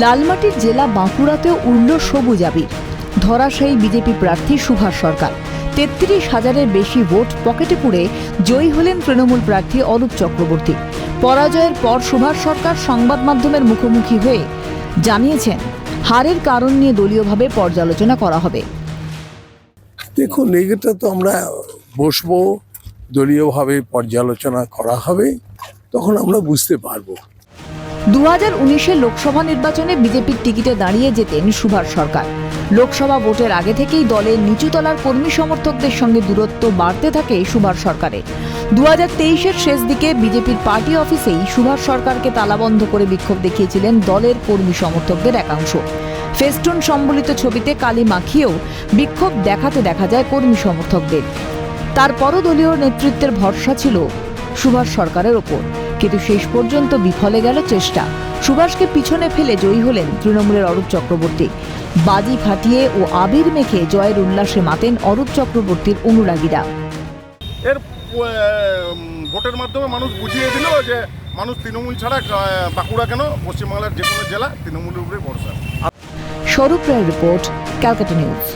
লালমাটির জেলা বাঁকুড়াতেও উড়ল সবুজ আবির। ধরাশায়ী বিজেপি প্রার্থী সুভাষ সরকার। তেত্রিশ হাজারের বেশি ভোট পকেটে পুড়ে জয়ী হলেন তৃণমূল প্রার্থী অরূপ চক্রবর্তী। পরাজয়ের পর সুভাষ সরকার সংবাদ মাধ্যমের মুখোমুখি হয়ে জানিয়েছেন, হারের কারণ নিয়ে দলীয়ভাবে পর্যালোচনা করা হবে। দেখুন এটা তো আমরা বসবো, দলীয়ভাবে পর্যালোচনা করা হবে, তখন আমরা বুঝতে পারব। দু হাজার লোকসভা নির্বাচনে বিজেপির টিকিটে দাঁড়িয়ে যেতেন সুভাষ সরকার। লোকসভা ভোটের আগে থেকেই দলের নিচুতলার কর্মী সমর্থকদের সঙ্গে দূরত্ব বাড়তে থাকে সুভাষ সরকারে। দু হাজার শেষ দিকে বিজেপির পার্টি অফিসেই সুভাষ সরকারকে তালাবন্ধ করে বিক্ষোভ দেখিয়েছিলেন দলের কর্মী সমর্থকদের একাংশ। ফেস্টুন সম্বলিত ছবিতে কালি মাখিয়েও বিক্ষোভ দেখাতে দেখা যায় কর্মী সমর্থকদের। তারপরও দলীয় নেতৃত্বের ভরসা ছিল সুভাষ সরকারের ওপর। কিন্তু শেষ পর্যন্ত বিফলে গেল চেষ্টা। সুভাষকে পিছনে ফেলে জয়ী হলেন তৃণমূলের অরূপ চক্রবর্তী। বাজি ফাটিয়ে ও আবির মেখে জয়ের উল্লাসে মাতেন অরূপ চক্রবর্তীর অনুরাগীরা। এর ভোটের মাধ্যমে মানুষ বুঝিয়ে দিল যে মানুষ তৃণমূল ছাড়া বাঁকুড়া কেন পশ্চিমবাংলার যে কোনো জেলা তৃণমূলের উপরে ভরসা। স্বরূপ রায়ের রিপোর্ট ক্যালকাটা নিউজ।